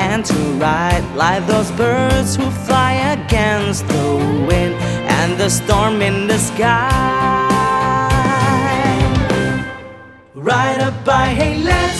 and to ride like those birds who fly against the wind and the storm in the sky. Ride a bike, hey, let's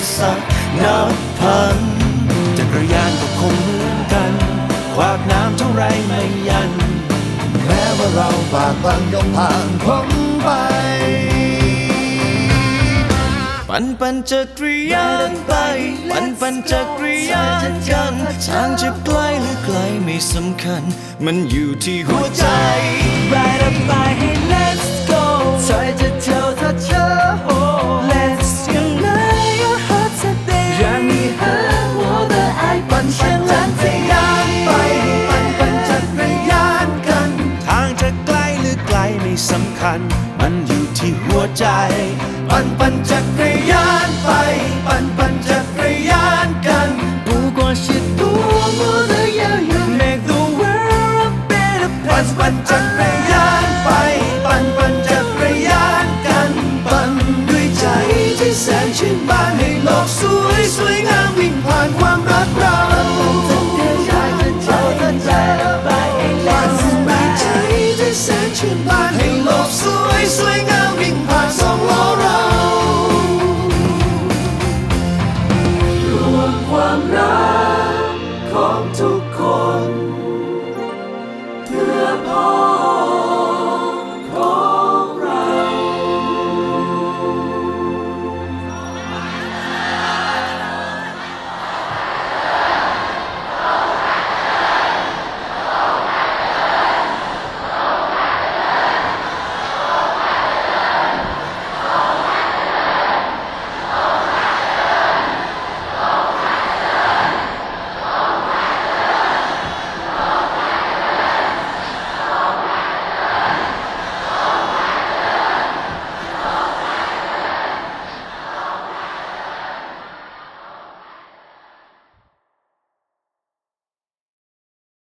รรคนับพันจักรยานก็คงเหมือนกัน ขวากน้ำเท่าไรไม่ยัน แม้ว่าเราบากบังยอมผ่านพ้นไป ปันปันจักรยานไป ปันปันจักรยานกันทางจะไกลหรือไกลไม่สำคัญ มันอยู่ที่หัวใจ Ride a bike, let's go ใธอจะ มันอยู่ที่หัวใจ ปั่นปั่นจักรยานไป ปั่นปั่นจักรยานกัน 不管是多么的遥远，Make the world a better ปั่น place ปั่นจักร ร